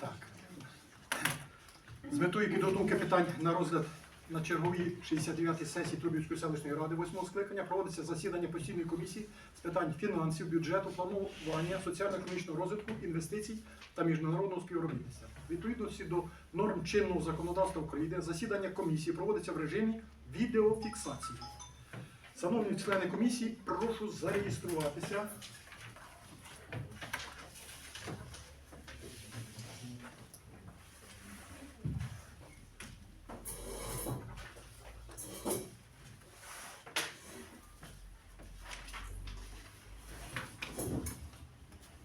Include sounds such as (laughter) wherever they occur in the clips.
Так. З метою підготовки питань на розгляд на черговій 69-й сесії Турбівської селищної ради 8 скликання проводиться засідання постійної комісії з питань фінансів, бюджету, планування, соціально-економічного розвитку, інвестицій та міжнародного співробітництва. Відповідності до норм чинного законодавства України засідання комісії проводиться в режимі відеофіксації. Шановні члени комісії, прошу зареєструватися.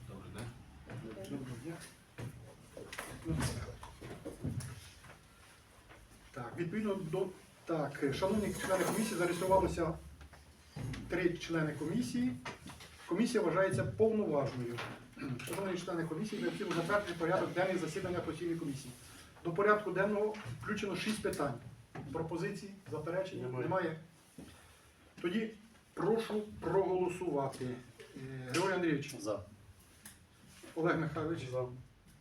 Добрий день. Доброго дня. Так, відповідно до так, шановні члени комісії, зареєструвалося три члени комісії. Комісія вважається повноважною. Шановні члени комісії, необхідно затвердити порядок денний засідання постійної комісії. До порядку денного включено шість питань. Пропозицій, заперечень Немає. немає. Тоді прошу проголосувати. Е, Григорій Андрійович. За. Олег Михайлович, За.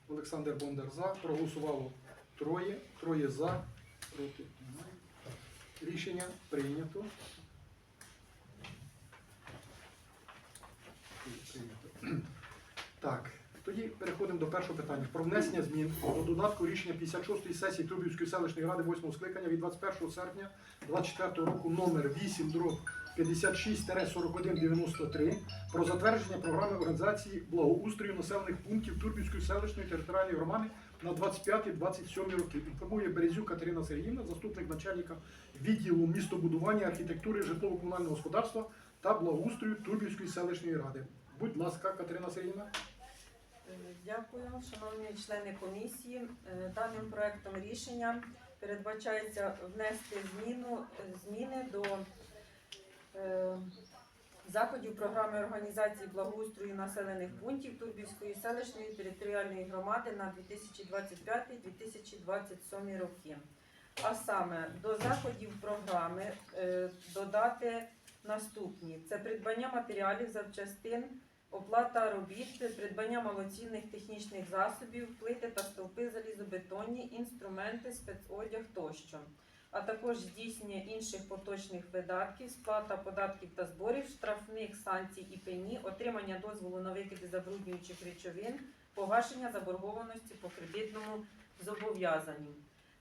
Олександр Бондар за. Проголосувало троє. Троє за. Проти. Рішення прийнято. Прийнято. Так, тоді переходимо до першого питання. Про внесення змін до додатку рішення 56-ї сесії Трубівської селищної ради 8 скликання від 21 серпня 2024 року номер 8 дроб 56-4193 про затвердження програми організації благоустрою населених пунктів Турбівської селищної територіальної громади на 25-27 роки. Інформує Березюк Катерина Сергіївна, заступник начальника відділу містобудування, архітектури, житлово-комунального господарства та благоустрою Турбівської селищної ради. Будь ласка, Катерина Сергіївна. Е, Дякую, шановні члени комісії. Е, Даним проектом рішення передбачається внести зміну, е, зміни до заходів програми організації благоустрою населених пунктів Турбівської селищної територіальної громади на 2025-2027 роки. А саме до заходів програми е, додати наступні: це придбання матеріалів запчастин оплата робіт, придбання малоцінних технічних засобів, плити та стовпи залізобетонні, інструменти, спецодяг тощо, а також здійснення інших поточних видатків, сплата податків та зборів, штрафних санкцій і пені, отримання дозволу на викиди забруднюючих речовин, погашення заборгованості по кредитному зобов'язанню.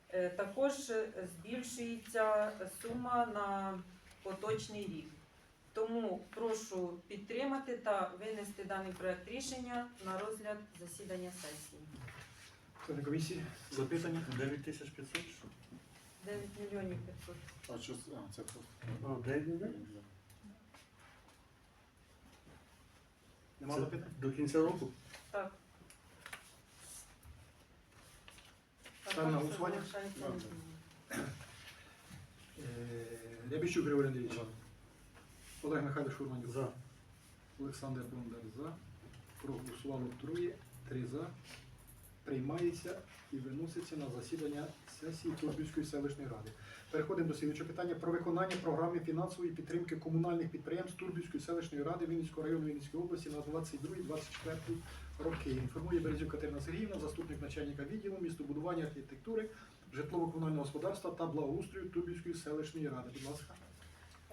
Е, Також е, збільшується сума на поточний рік. Тому прошу підтримати та винести даний проект рішення на розгляд засідання сесії. Члени комісії, запитання. 9500 що? 9 мільйонів 500. А що це? А, це просто. А, 9 мільйонів? Нема Це запитань? До кінця року? Так. Ставимо на голосування? Так. Е, Рябіщук Григорій Андрійович. Олег Михайлович Фурманюк. За. Олександр Бондар за. Проголосувало троє, три за. Приймається і виноситься на засідання сесії Турбівської селищної ради. Переходимо до слідчого питання про виконання програми фінансової підтримки комунальних підприємств Турбівської селищної ради Вінницького району Вінницької області на 22-24 роки. Інформує Березюк Катерина Сергіївна, заступник начальника відділу містобудування архітектури, житлово-комунального господарства та благоустрою Турбівської селищної ради. Будь ласка.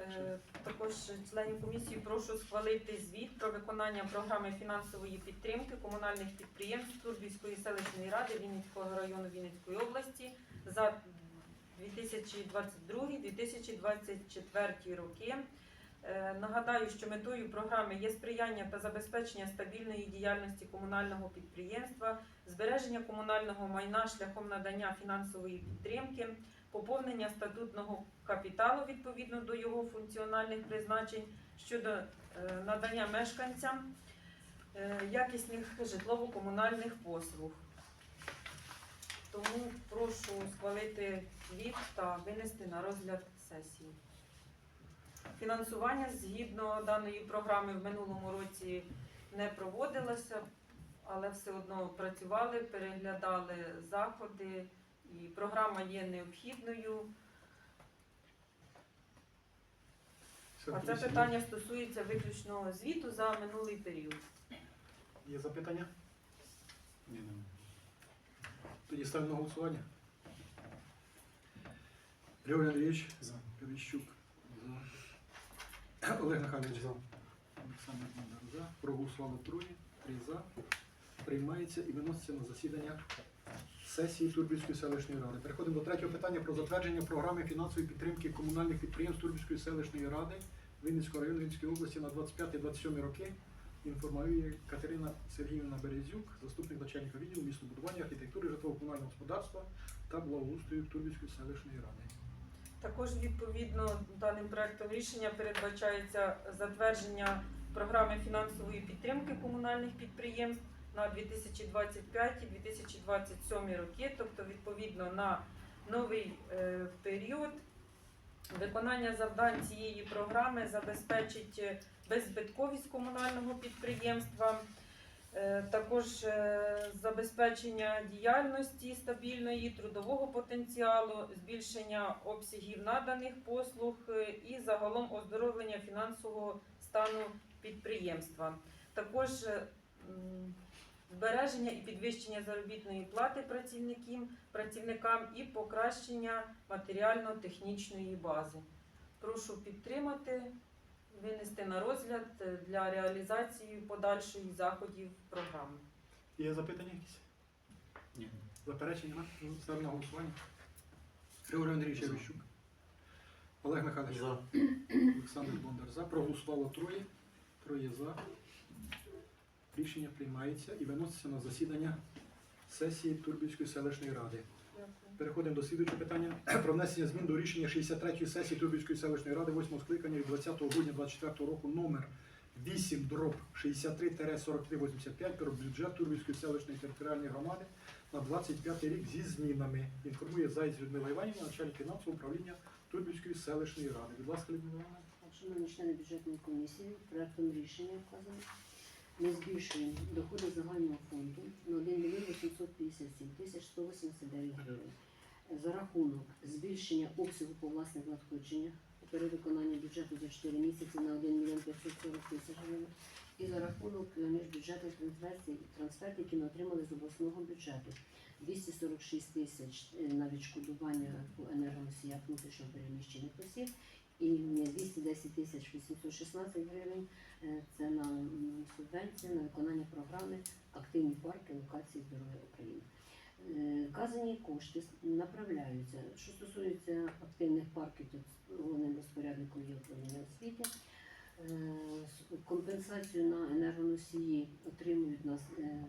Е, Також членів комісії прошу схвалити звіт про виконання програми фінансової підтримки комунальних підприємств Турбівської селищної ради Вінницького району Вінницької області за 2022-2024 роки. Е, Нагадаю, що метою програми є сприяння та забезпечення стабільної діяльності комунального підприємства, збереження комунального майна шляхом надання фінансової підтримки, поповнення статутного капіталу відповідно до його функціональних призначень щодо е, надання мешканцям е, якісних житлово-комунальних послуг. Тому прошу схвалити звіт та винести на розгляд сесії. Фінансування згідно даної програми в минулому році не проводилося, але все одно працювали, переглядали заходи, і програма є необхідною. А це питання стосується виключно звіту за минулий період. Є запитання? Ні, нема. Тоді ставимо на голосування. Григорій Андрійович, За. Поліщук, за. Олег Михайлович, За. Олександр Бондар, за. Проголосувало троє, три за. Приймається і виноситься на засідання сесії Турбівської селищної ради. Переходимо до третього питання про затвердження програми фінансової підтримки комунальних підприємств Турбівської селищної ради Вінницького району Вінницької області на 25-27 роки. Інформує Катерина Сергіївна Березюк, заступник начальника відділу містобудування, архітектури, житлово-комунального господарства та благоустрою Турбівської селищної ради. Також відповідно даним проектом рішення передбачається затвердження програми фінансової підтримки комунальних підприємств на 2025-2027 роки, тобто відповідно на новий е, період. Виконання завдань цієї програми забезпечить е, беззбитковість комунального підприємства, також е, забезпечення діяльності стабільної, трудового потенціалу, збільшення обсягів наданих послуг е, і загалом оздоровлення фінансового стану підприємства. Також е, збереження і підвищення заробітної плати працівникам, працівникам і покращення матеріально-технічної бази. Прошу підтримати, винести на розгляд е, для реалізації подальшої заходів програми. Є запитання якісь? Ні. Заперечення? нема? Ну, Ставимо на голосування. Григорій Андрійович. Явищук. Олег Михайлович. За. Олександр Бондар за. Проголосувало троє. Троє за. Рішення приймається і виноситься на засідання сесії Турбівської селищної ради. Переходимо до слідуючого питання (clears throat) про внесення змін до рішення 63-ї сесії Турбівської селищної ради 8 скликання від 20 грудня 24 року номер 8 дроб 63-4385 про бюджет Турбівської селищної територіальної громади на 25 рік зі змінами. Інформує Заєць Людмила Іванівна, начальник фінансового управління Турбівської селищної ради. Будь ласка, Людмила Іванівна. Шановні члени бюджетної комісії, проектом рішення вказано. Ми збільшуємо доходи загального фонду на 1 мільйон 857 тисяч 189 гривень. За рахунок збільшення обсягу по власних надходженнях перевиконання бюджету за 4 місяці на 1 мільйон 540 тисяч гривень. І за рахунок е, міжбюджетних трансфертів, трансфертів, які ми отримали з обласного бюджету. 246 тисяч е, на відшкодування по енергоносіях внутрішньо переміщених осіб і 210 тисяч 816 гривень е, це на м, субвенція на виконання програми Активні парки локації здоров'я України. Вказані кошти направляються. Що стосується активних парків, то головним розпорядником є управління освіти. Е, Компенсацію на енергоносії отримують нас е,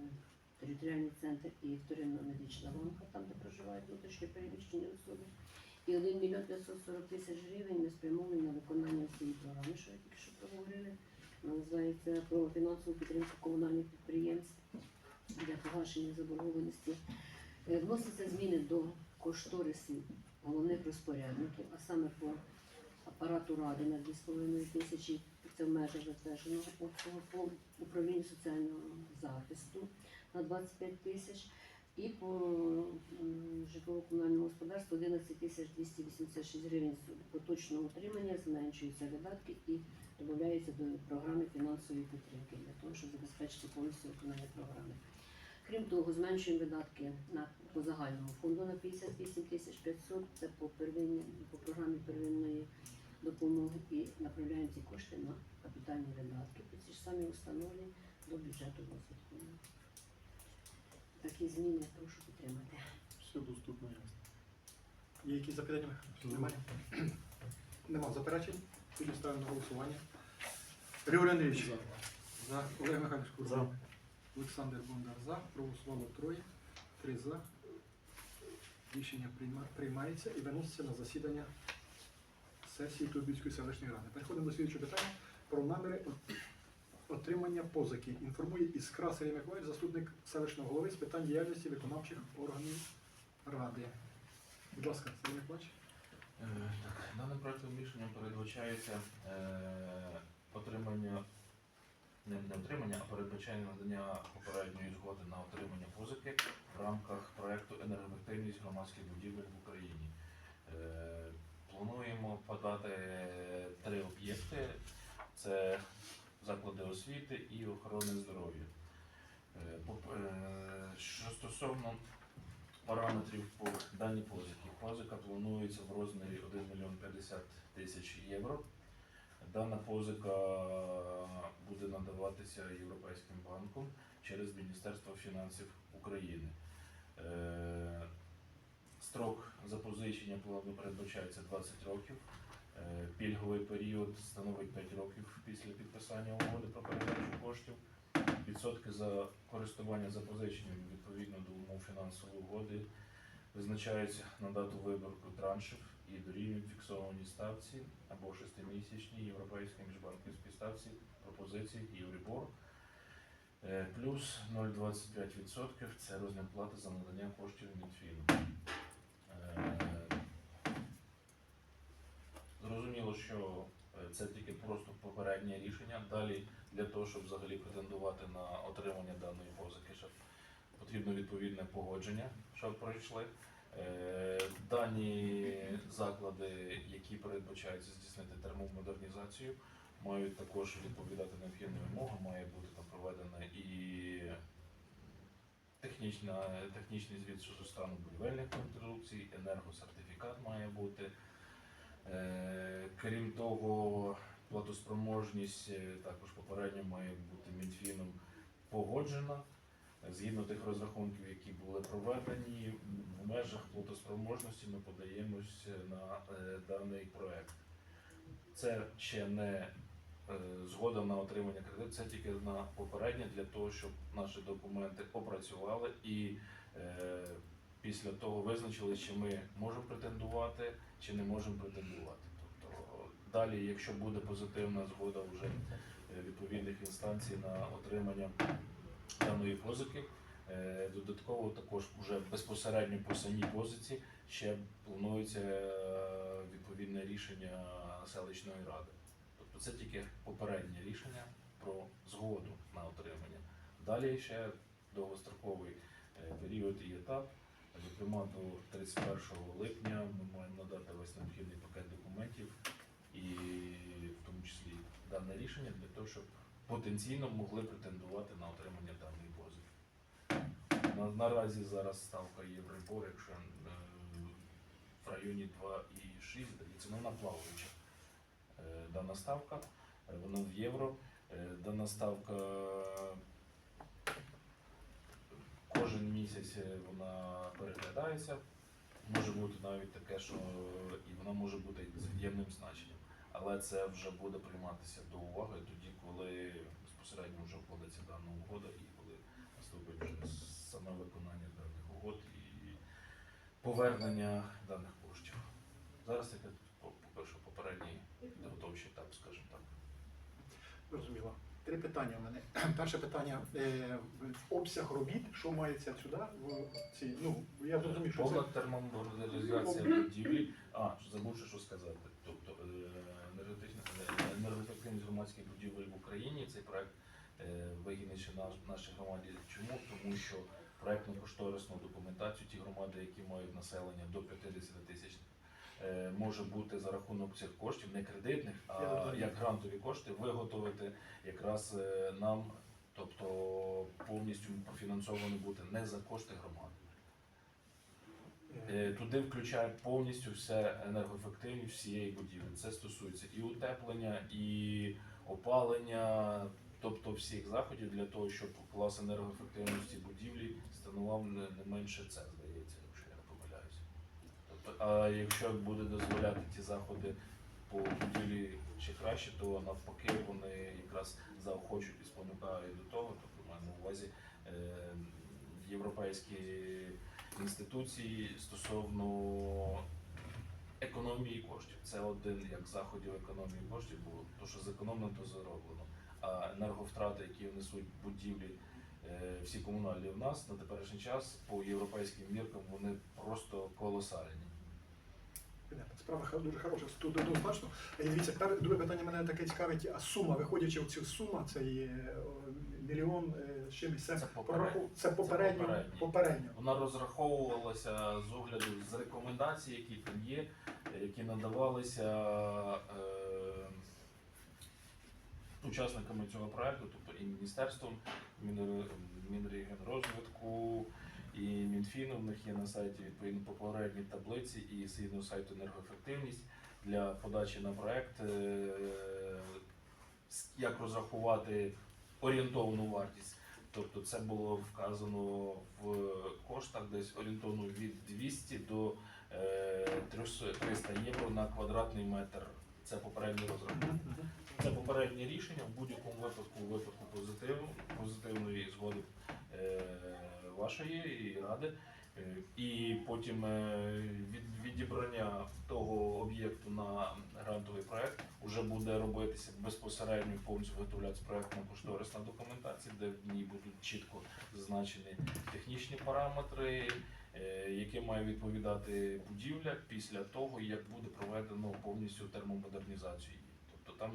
територіальний центр і вторинна медична ланка, там де проживають внутрішньо переміщені особи. І 1 мільйон 540 тисяч гривень ми спрямовуємо на виконання цієї програми, що я тільки що проговорили. Вона називається про фінансову підтримку комунальних підприємств для погашення заборгованості. Вносяться зміни до кошторисів головних розпорядників, а саме по апарату ради на 2,5 тисячі, це в межах затвердженого обсягу, по управлінню соціального захисту на 25 тисяч. І по житлово-комунальному господарству 11 тисяч 286 гривень поточного утримання зменшуються видатки і додаються до програми фінансової підтримки для того, щоб забезпечити повністю виконання програми. Крім того, зменшуємо видатки на по загальному фонду на 58 тисяч 500, це по первинні по програмі первинної допомоги і направляємо ці кошти на капітальні видатки по ці ж самі установи до бюджету розвитку. Такі зміни прошу підтримати. Все доступно ясно. Є якісь запитання? Немає? Нема заперечень. Тоді ставимо на голосування. Григорій Андрійович. За. За. Олег Михайлович Курбан. Олександр Бондар за. Проголосувало троє. Три за. Рішення приймається і виноситься на засідання сесії Турбівської селищної ради. Переходимо до слідчого питання про наміри отримання позики. Інформує Іскра Сергій Миколаївич, заступник селищного голови з питань діяльності виконавчих органів ради. Будь ласка, Сергій Миколаївич. Е, Так, даним проектом рішенням передбачається е, отримання, не, не отримання, а передбачає надання попередньої згоди на отримання позики в рамках проекту енергоефективність громадських будівель в Україні. Е, Плануємо подати три об'єкти: це заклади освіти і охорони здоров'я. Е, е, Що стосовно параметрів по даній позики. Позика планується в розмірі 1 мільйон 50 тисяч євро. Дана позика буде надаватися Європейським банком через Міністерство фінансів України. Е, Строк запозичення плану передбачається 20 років. Е, Пільговий період становить 5 років після підписання угоди про передачу коштів. Відсотки за користування запозиченням відповідно до умов фінансової угоди визначаються на дату виборку траншів і дорівнюють фіксованій ставці або шестимісячній європейській міжбанківській ставці пропозиції Євробор. Е, Плюс 0,25% це розмір плати за надання коштів Мінфіну. Е, Зрозуміло, що е, це тільки просто попереднє рішення. Далі для того, щоб взагалі претендувати на отримання даної позики, ще потрібно відповідне погодження, щоб пройшли. Е, Дані заклади, які передбачаються здійснити термомодернізацію, мають також відповідати необхідним вимогам, має бути там проведена і технічна, технічний звіт щодо стану будівельних конструкцій, енергосертифікат має бути. Е, Крім того, платоспроможність е, також попередньо має бути Мінфіном погоджена згідно тих розрахунків, які були проведені. В межах платоспроможності ми подаємось на е, даний проект. Це ще не е, згода на отримання кредиту, це тільки на попереднє для того, щоб наші документи опрацювали і е, після того визначили, чи ми можемо претендувати, чи не можемо претендувати. Тобто далі, якщо буде позитивна згода вже відповідних інстанцій на отримання даної позики, е, додатково також вже безпосередньо по самій позиці ще планується е, відповідне рішення селищної ради. Тобто це тільки попереднє рішення про згоду на отримання. Далі ще довгостроковий е, період і етап. Зокрема, до 31 липня ми маємо надати весь необхідний пакет документів і в тому числі дане рішення для того, щоб потенційно могли претендувати на отримання даної позики. На, наразі зараз ставка Євробор, якщо е, в районі 2,6, здається, ну, вона плаваюча. Е, дана ставка, е, вона в євро. Е, дана ставка кожен місяць е, вона переглядається. Може бути навіть таке, що і вона може бути з від'ємним значенням. Але це вже буде прийматися до уваги вже дана угода і коли наступить саме виконання даних угод і повернення даних коштів. Зараз таке по- поки що попередній підготовчий етап, скажімо так. Зрозуміло. Три питання у мене. (clears throat) Перше питання е, обсяг робіт, що мається сюди в цій. Ну я зрозумів, що Повна це термомодернізація будівлі. А, забувши що сказати. Тобто е, енергетична енергоефективність громадських будівель в Україні цей проект е, вигідний нашій громаді. Чому? Тому що проектну кошторисну документацію ті громади, які мають населення до 50 тисяч, е, може бути за рахунок цих коштів, не кредитних, а як грантові кошти виготовити якраз е, нам, тобто повністю профінансовано бути не за кошти громади. Туди включає повністю все енергоефективність всієї будівлі. Це стосується і утеплення, і опалення, тобто всіх заходів для того, щоб клас енергоефективності будівлі становав не, не менше це, здається, якщо я не помиляюся. Тобто, а якщо буде дозволяти ті заходи по будівлі ще краще, то навпаки вони якраз заохочують і спонукають до того, тобто маю на увазі е, європейські інституції стосовно економії коштів. Це один як заходів економії коштів було. То, що зекономлено, то зароблено. А енерговтрати, які внесуть будівлі е, всі комунальні в нас на теперішній час по європейським міркам вони просто колосальні. Справа дуже хороша, тут однозначно. Е, Дивіться, друге питання мене таке цікавить, а сума, виходячи в цю сума, це є мільйон е, з чимось, це, Це попередньо. це попередньо, попередньо. Вона розраховувалася з огляду з рекомендацій, які там є, які надавалися учасниками цього проекту, тобто і міністерством, Мінре- Мінрегіонрозвитку, і Мінфіном. них є на сайті відповідно попередні таблиці і згідно сайту енергоефективність для подачі на проект, е, як розрахувати орієнтовну вартість. Тобто це було вказано в коштах десь орієнтовно від 200 до е, 300 300 євро на квадратний метр. Це попередній розрахунок. Це попереднє рішення в будь-якому випадку, випадку позитив, позитивної згоди е, вашої і ради. Е, І потім е, від відібрання того об'єкту на грантовий проект вже буде робитися безпосередньо повністю виготовлятися проектна кошторисна документація, де в ній будуть чітко зазначені технічні параметри, які має відповідати будівля після того, як буде проведено повністю термомодернізацію там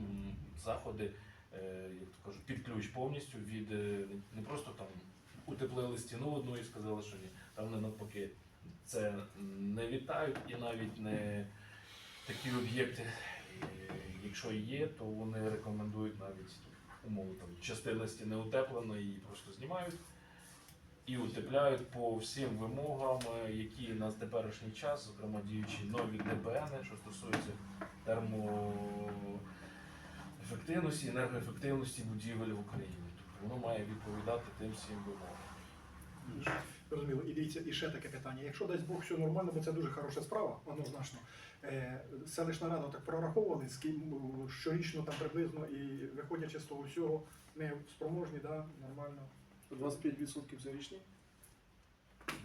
заходи, е, як то кажуть, під ключ повністю від е, не просто там утеплили стіну одну і сказали, що ні. Там не навпаки це не вітають і навіть не такі об'єкти, е, якщо є, то вони рекомендують навіть умови там частина стіни утеплена, її просто знімають і утепляють по всім вимогам, які на теперішній час, зокрема діючі нові ДБН, що стосується термоефективності, енергоефективності будівель в Україні. Тобто воно має відповідати тим всім вимогам. Розуміло. І дивіться, і ще таке питання. Якщо дасть Бог все нормально, бо це дуже хороша справа, однозначно. Е, селищна рада так прораховували, з ким щорічно там приблизно, і виходячи з того всього, ми спроможні, да, нормально. 25% за річний? Це Це не не 25, 2. це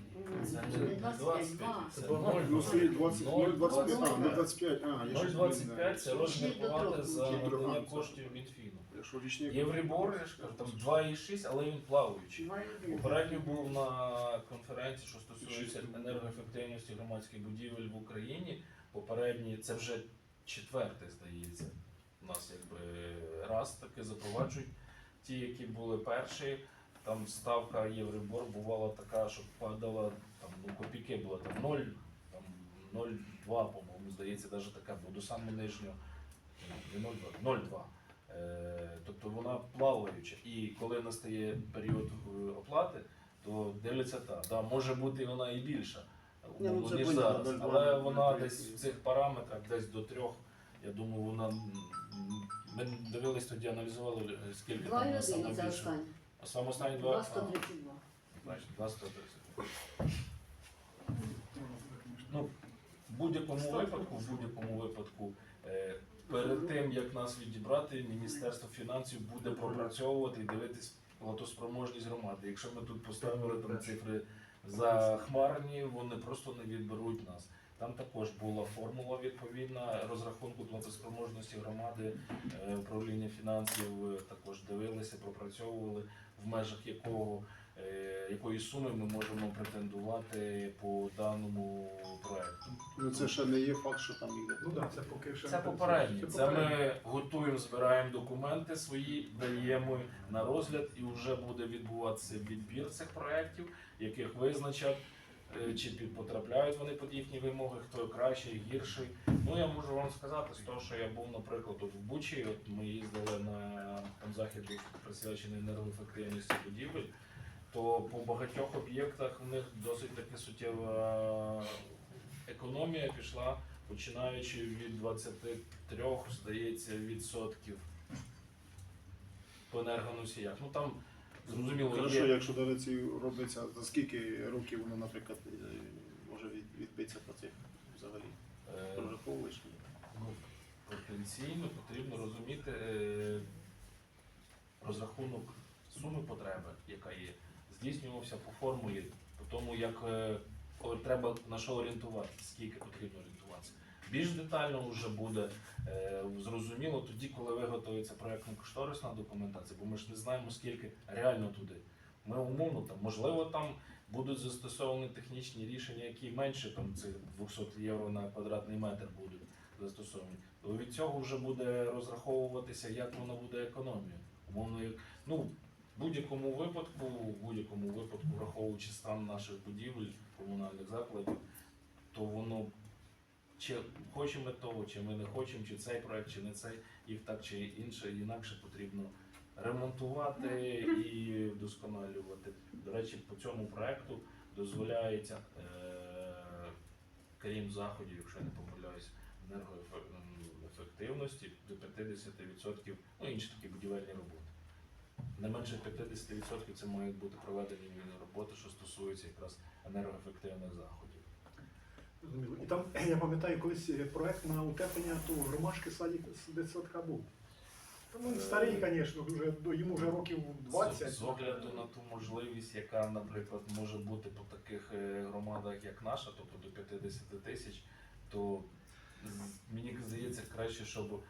Ну, стоїть 20, 0,25, а, 0,25, а, я щось 0,25 це розмір плати за надання коштів Мінфіну. Якщо річний... Єврібор, я ж кажу, там 2,6, але він плаваючий. Попередньо був на конференції, що стосується енергоефективності громадських будівель в Україні. Попередній, це вже четвертий, здається. У нас якби раз таки запроваджують. Ті, які були перші, там ставка Євробор бувала така, що падала там ну, копійки була там 0, там 0,2, по-моєму, здається, навіть така була до самого нижнього. Не 0,2, 0,2. Е, тобто вона плаваюча. І коли настає період е, оплати, то дивляться та. Да, може бути вона і більша, ну, умовно, це ніж зараз. Але вона ну, десь в цих параметрах, десь до трьох. Я думаю, вона ми дивились тоді, аналізували е, скільки Два там саме це більше. останнє. А саме останні Два два. 132. а, бачите, два 130. Ну, в будь-якому випадку, в будь-якому випадку, е, перед тим як нас відібрати, Міністерство фінансів буде пропрацьовувати і дивитись платоспроможність громади. Якщо ми тут поставили там цифри захмарні, вони просто не відберуть нас. Там також була формула відповідна розрахунку платоспроможності громади, е, управління фінансів також дивилися, пропрацьовували в межах якого е, якої суми ми можемо претендувати по даному проекту. Ну, це ще не є факт, що там йде. Ну так, це поки що. Це попередні. Це ми готуємо, збираємо документи свої, даємо на розгляд, і вже буде відбуватися відбір цих проєктів, яких визначать, чи під- потрапляють вони під їхні вимоги, хто кращий, гірший. Ну я можу вам сказати, з того, що я був, наприклад, в Бучі, от ми їздили на там, захід, присвячений енергоефективності будівель. То по багатьох об'єктах у них досить таки суттєва економія пішла починаючи від 23, здається, відсотків по енергоносіях. Ну там зрозуміло Хорошо, є. якщо до речі робиться, за скільки років воно, наприклад, е, може відбитися по цих взагалі? е, Прораховуєш? ну, потенційно потрібно розуміти е, розрахунок суми потреби, яка є, здійснювався по формулі, по тому, як е, о- треба на що орієнтуватися, скільки потрібно орієнтуватися. Більш детально вже буде е, зрозуміло тоді, коли виготовиться проєктно-кошторисна документація, бо ми ж не знаємо, скільки реально туди. Ми умовно там, можливо, там будуть застосовані технічні рішення, які менше там цих 200 євро на квадратний метр будуть застосовані. То від цього вже буде розраховуватися, як воно буде економія. Умовно, як- ну, будь-якому випадку, в будь-якому випадку, враховуючи стан наших будівель, комунальних закладів, чи хочемо ми того, чи ми не хочемо, чи цей проект, чи не цей, їх так чи інше, інакше потрібно ремонтувати і вдосконалювати. До речі, по цьому проекту, дозволяється, е, крім заходів, якщо я не помиляюсь, енергоефективності до 50%, ну інші такі будівельні роботи. Не менше 50% це мають бути проведені роботи, що стосуються якраз енергоефективних заходів. Зрозуміло. І там, (clears throat) я пам'ятаю, колись е, проект на утеплення того ромашки садик з дитсадка був. Ну, він старий, звісно, дуже, ну, йому вже років 20. З, з огляду на ту можливість, яка, наприклад, може бути по таких е, громадах, як наша, тобто до 50 тисяч, то мені здається краще, щоб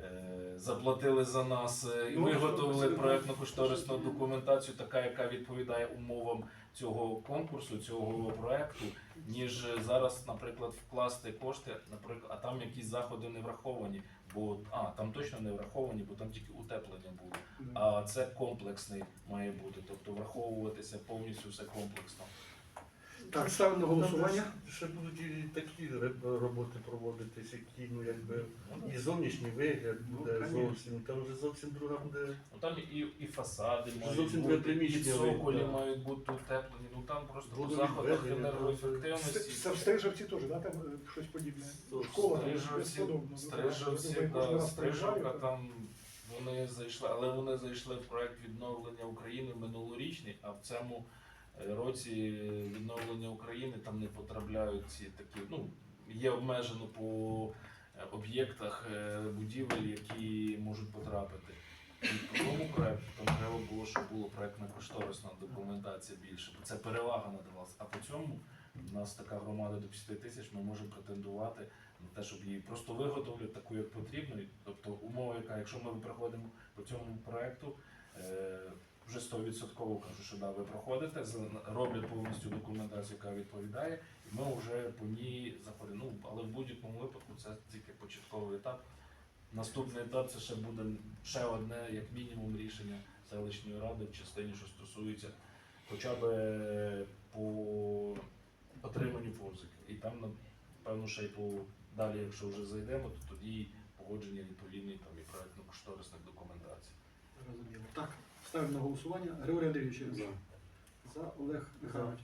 е, заплатили за нас е, і Ну, виготовили що, проектну кошторисну документацію, така, яка відповідає умовам цього конкурсу, цього проекту, ніж зараз, наприклад, вкласти кошти, наприклад, а там якісь заходи не враховані, бо а там точно не враховані, бо там тільки утеплення було. А це комплексний має бути, тобто враховуватися повністю все комплексно. Так, ставимо на голосування. Там Ще будуть і такі роботи проводитись, які ну якби і зовнішній вигляд Ну, буде конечно. зовсім. Там вже зовсім друга буде. Ну там і, і фасади мають Зовсім бути, і приміщення цоколі видно. мають бути утеплені. Ну там просто по заходах там, енергоефективності. Це в Стрижавці теж, да, там е, щось подібне. Школа там кожен да, раз там вони зайшли, але вони зайшли в проект відновлення України минулорічний, а в цьому році відновлення України там не потрапляють ці такі, ну є обмежено по е, об'єктах е, будівель, які можуть потрапити. І по тому проекту там треба було, щоб була проектна кошторисна документація більше, бо це перевага надавалася. А по цьому у нас така громада до 50 тисяч, ми можемо претендувати на те, щоб її просто виготовлять таку, як потрібно. Тобто умова, яка, якщо ми проходимо по цьому проекту, е, вже 100% кажу, що да, ви проходите, роблять повністю документацію, яка відповідає, і ми вже по ній заходимо. Ну, але в будь-якому випадку це тільки початковий етап. Наступний етап це ще буде ще одне, як мінімум, рішення селищної ради в частині, що стосується хоча б е, по отриманню позики. І там, напевно, ще й по далі, якщо вже зайдемо, то тоді погодження відповідної там і проектно-кошторисних документацій. Зрозуміло. Так, ставимо на голосування. Григорій Андрійович. За. За Олег Михайлович.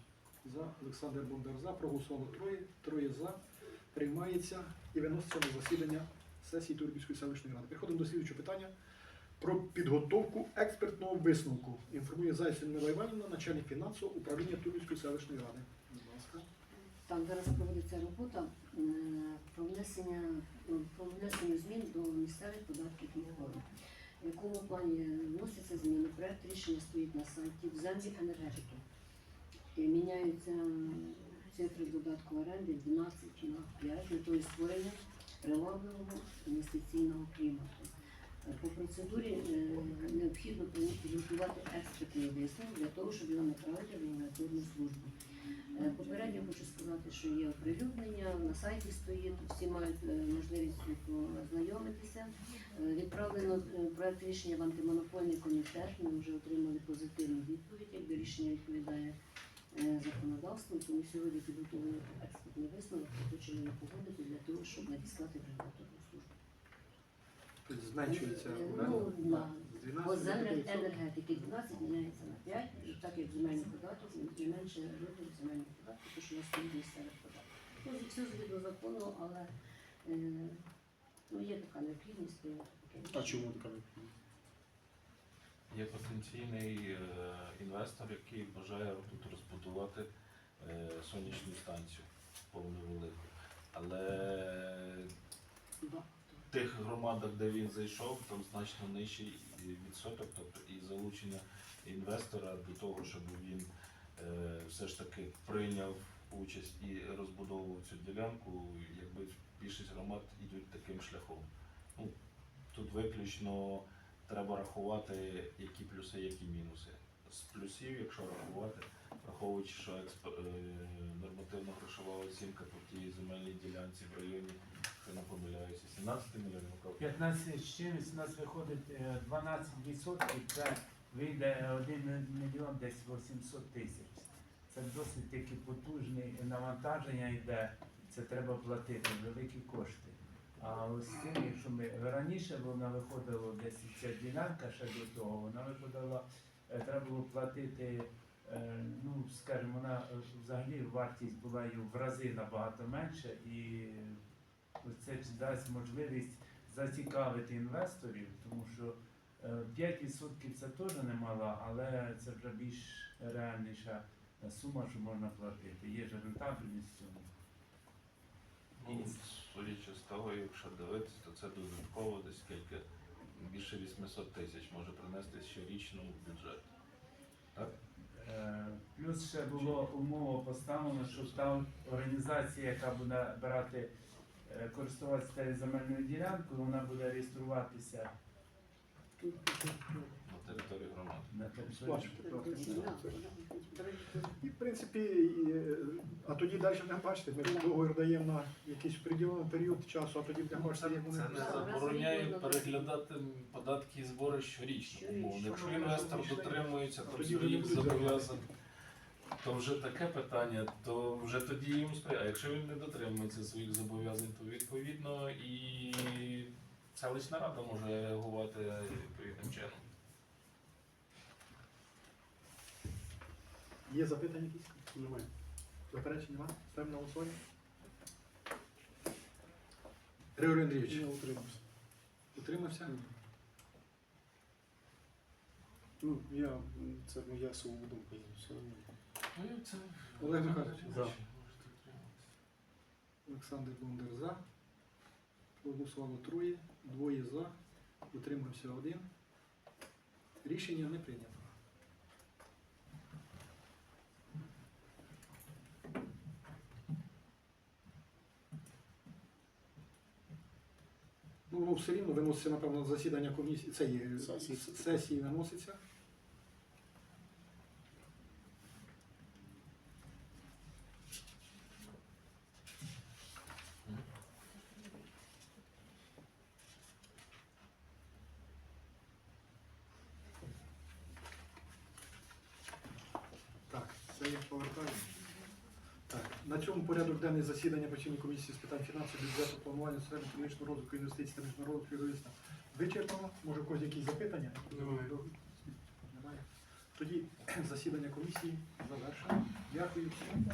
За Олександр Бондар за. Проголосувало троє. Троє за. Приймається і виноситься на засідання сесії Турбівської селищної ради. Переходимо до слідчого питання про підготовку експертного висновку. Інформує Зайцин Мила Іванівна, начальник фінансового управління Турбівської селищної ради. Будь ласка. Там зараз проводиться робота е, про внесення ну, про внесення змін до місцевих податків і. В якому плані вносяться зміни? Проект рішення стоїть на сайті в землі енергетики. І міняються цифри додатку оренди 12 на 5 з метою створення привабливого інвестиційного клімату. По процедурі е, необхідно підготувати експертний висновок для того, щоб його направити в регуляторну службу. Е, Попередньо хочу сказати, що є оприлюднення, на сайті стоїть, всі мають е, можливість. Е, Відправлено е, проект рішення в антимонопольний комітет. Ми вже отримали позитивну відповідь, якби рішення відповідає законодавству. Тому сьогодні підготовлено експертний висновок, хочемо його погодити для того, щоб надіслати. Тобто зменшується да, Ну, на з 12 по до землях 5%. енергетики 12 міняється на 5, і так як земельний податок, і менше розмір земельного податку, тому що у нас стоїть місцевих податків. Ну, все згідно закону, але е, ну, є така необхідність таке. А чому така необхідність? Є потенційний е, інвестор, який бажає тут розбудувати е, сонячну станцію повну велику. Але Да. Тих громадах, де він зайшов, там значно нижчий відсоток, тобто і залучення інвестора до того, щоб він е, все ж таки прийняв участь і розбудовував цю ділянку, якби більшість громад йдуть таким шляхом. Ну, тут виключно треба рахувати, які плюси, які мінуси. З плюсів, якщо рахувати, враховуючи, що е, нормативна грошова оцінка по тій земельній ділянці в районі, що не помиляюся, 17 мільйонів років. 15 з чимось у нас виходить е, 12%, це вийде 1 мільйон десь 800 тисяч. Це досить таки потужне навантаження йде, це треба платити великі кошти. А ось з цим, якщо ми раніше вона виходила десь ця ділянка ще до того, вона виходила, е, треба було платити Е, Ну, скажімо, вона е, взагалі вартість була в рази набагато менше, і це дасть можливість зацікавити інвесторів, тому що е, 5% це теж немало, але це вже більш реальніша сума, що можна платити. Є ж рентабельність цьому. Ну, судячи з того, якщо дивитися, то це додатково десь скільки більше 800 тисяч може принести щорічно в бюджет. Так? Е, Плюс ще було умова поставлена, що та організація, яка буде брати, е, користуватися цією земельною ділянкою, вона буде реєструватися На території громади. на території. І в принципі, і, е, а тоді далі будемо бачити, ми договір даємо на якийсь приділений період часу, а тоді будемо бачити, як вони Це не забороняє переглядати податки і збори щорічно. Умовно. Якщо інвестор дотримується А там своїх зобов'язань, то вже таке питання, то вже тоді їм сприяє. А якщо він не дотримується своїх зобов'язань, то відповідно і селищна рада може реагувати відповідним чином. Є запитання якісь? Немає. Заперечень немає? Ставимо на голосування. Григорій Андрійович, Я утримався. утримався? Ну, я, це моя свобода все одно. Ну, Олег Михайлович. За. Олександр Бондар за. Проголосувало троє, двоє за. Утримався один. Рішення не прийнято. Ну, все рівно виноситься, напевно, засідання комісії, цієї Сесії. сесії виноситься. Так, це я повертаю. Так, на цьому порядок денний засідання постійної комісії з питань фінансів, бюджету, планування, соціально-економічного розвитку, інвестицій та міжнародного співробітництва вичерпано. Може, у когось якісь запитання? Немає. Немає. Тоді (clears throat) засідання комісії завершено. Дякую всім.